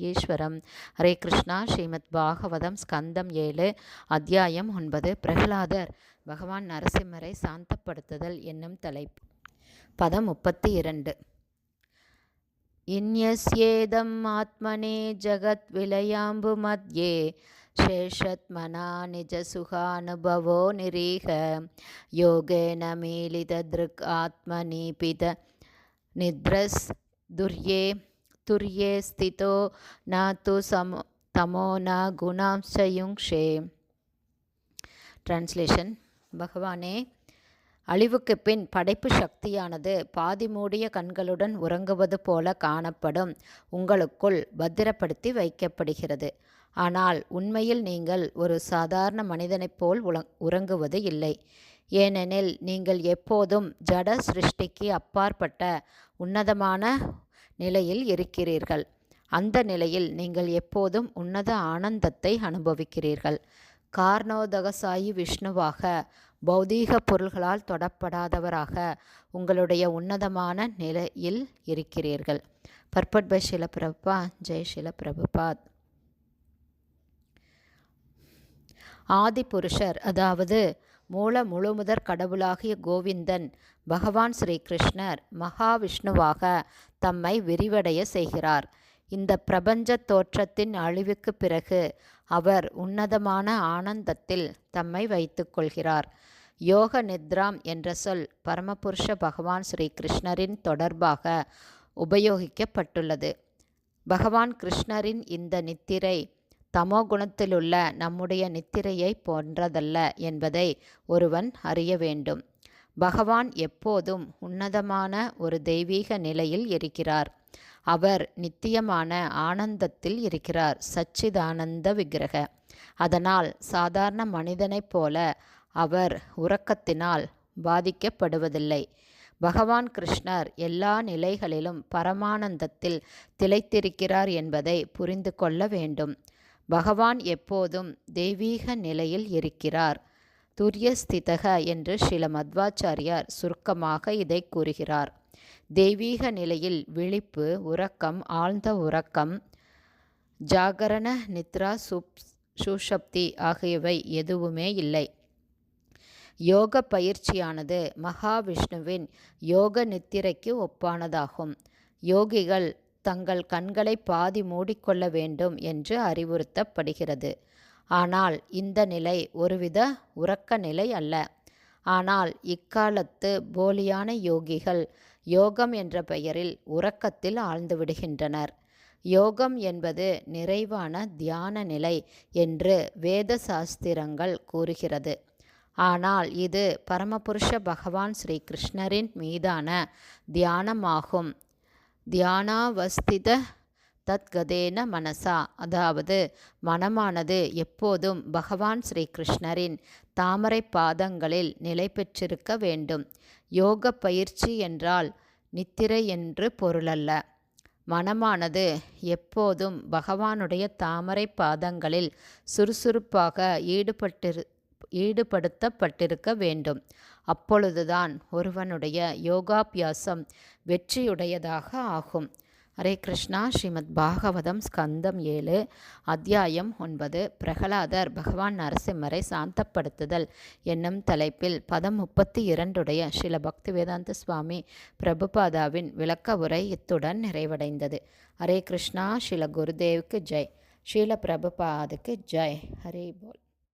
ஈஸ்வரம் ஹரே கிருஷ்ணா ஸ்ரீமத் பாகவதம் ஸ்கந்தம் ஏழு அத்தியாயம் ஒன்பது பிரகலாதர் பகவான் நரசிம்மரை சாந்தப்படுத்துதல் என்னும் தலைப்பு பதம் முப்பத்தி இரண்டு இன்யஸ்யேதம் ஆத்மனே ஜகத் விலயாம்பு மத்யே शेषत्मना निजसुखानुभवो निरीह योगेन मीलितदृक् आत्मनीपित निद्रस् दुर्ये तुर्ये स्थितो न तु समो तमो न गुणांश्च युङ्क्षे டிரான்ஸ்லேஷன் பகவானே அழிவுக்கு பின் படைப்பு சக்தியானது பாதி மூடிய கண்களுடன் உறங்குவது போல காணப்படும் உங்களுக்குள் பத்திரப்படுத்தி வைக்கப்படுகிறது ஆனால் உண்மையில் நீங்கள் ஒரு சாதாரண மனிதனைப் போல் உறங்குவது இல்லை ஏனெனில் நீங்கள் எப்போதும் ஜட சிருஷ்டிக்கு அப்பாற்பட்ட உன்னதமான நிலையில் இருக்கிறீர்கள். அந்த நிலையில் நீங்கள் எப்போதும் உன்னத ஆனந்தத்தை அனுபவிக்கிறீர்கள். கார்ணோதகசாயி விஷ்ணுவாக பௌதீக பொருள்களால் தொடப்படாதவராக உங்களுடைய உன்னதமான நிலையில் இருக்கிறீர்கள். பர்பட் பை ஷில பிரபா ஜெய் ஷில பிரபுபாத் ஆதி புருஷர் அதாவது மூல முழுமுதற் கடவுளாகிய கோவிந்தன் பகவான் ஸ்ரீ கிருஷ்ணர் மகாவிஷ்ணுவாக தம்மை விரிவடைய செய்கிறார். இந்த பிரபஞ்ச தோற்றத்தின் அழிவுக்கு பிறகு அவர் உன்னதமான ஆனந்தத்தில் தம்மை வைத்துக்கொள்கிறார் யோக நித்ராம் என்ற சொல் பரமபுருஷ பகவான் ஸ்ரீ கிருஷ்ணரின் தொடர்பாக உபயோகிக்கப்பட்டுள்ளது. பகவான் கிருஷ்ணரின் இந்த நித்திரை தமோ குணத்திலுள்ள நம்முடைய நித்திரையை போன்றதல்ல என்பதை ஒருவன் அறிய வேண்டும். பகவான் எப்போதும் உன்னதமான ஒரு தெய்வீக நிலையில் இருக்கிறார். அவர் நித்தியமான ஆனந்தத்தில் இருக்கிறார். சச்சிதானந்த விக்கிரக. அதனால் சாதாரண மனிதனைப் போல அவர் உறக்கத்தினால் பாதிக்கப்படுவதில்லை. பகவான் கிருஷ்ணர் எல்லா நிலைகளிலும் பரமானந்தத்தில் திளைத்திருக்கிறார் என்பதை புரிந்து கொள்ள வேண்டும். பகவான் எப்போதும் தெய்வீக நிலையில் இருக்கிறார். துரியஸ்திதக என்று சில மத்வாச்சாரியார் சுருக்கமாக இதை கூறுகிறார். தெய்வீக நிலையில் விழிப்பு உறக்கம் ஆழ்ந்த உறக்கம் ஜாகரண நித்ரா சுப் சுஷப்தி ஆகியவை எதுவுமே இல்லை. யோக பயிற்சியானது மகாவிஷ்ணுவின் யோக நித்திரைக்கு ஒப்பானதாகும். யோகிகள் தங்கள் கண்களை பாதி மூடிக்கொள்ள வேண்டும் என்று அறிவுறுத்தப்படுகிறது. ஆனால் இந்த நிலை ஒருவித உறக்க நிலை அல்ல. ஆனால் இக்காலத்து போலியான யோகிகள் யோகம் என்ற பெயரில் உறக்கத்தில் ஆழ்ந்து விடுகின்றனர். யோகம் என்பது நிறைவான தியான நிலை என்று வேத சாஸ்திரங்கள் கூறுகிறது. ஆனால் இது பரமபுருஷ பகவான் ஸ்ரீகிருஷ்ணரின் மீதான தியானமாகும். தியானாவஸ்தித தத்கதேன மனசா. அதாவது மனமானது எப்போதும் பகவான் ஸ்ரீ கிருஷ்ணரின் தாமரை பாதங்களில் நிலை பெற்றிருக்க வேண்டும். யோக பயிற்சி என்றால் நித்திரை என்று பொருளல்ல. மனமானது எப்போதும் பகவானுடைய தாமரை பாதங்களில் சுறுசுறுப்பாக ஈடுபட்டிரு ஈடுபடுத்தப்பட்டிருக்க வேண்டும். அப்பொழுதுதான் ஒருவனுடைய யோகாபியாசம் வெற்றியுடையதாக ஆகும். ஹரே கிருஷ்ணா. ஸ்ரீமத் பாகவதம் ஸ்கந்தம் ஏழு அத்தியாயம் ஒன்பது பிரகலாதர் பகவான் நரசிம்மரை சாந்தப்படுத்துதல் என்னும் தலைப்பில் பதம் முப்பத்தி இரண்டுடைய ஸ்ரீல பக்தி வேதாந்த சுவாமி பிரபுபாதாவின் விளக்க உரை இத்துடன் நிறைவடைந்தது. ஹரே கிருஷ்ணா. ஸ்ரீல குருதேவுக்கு ஜெய். ஸ்ரீல பிரபுபாதுக்கு ஜெய். ஹரே போல்.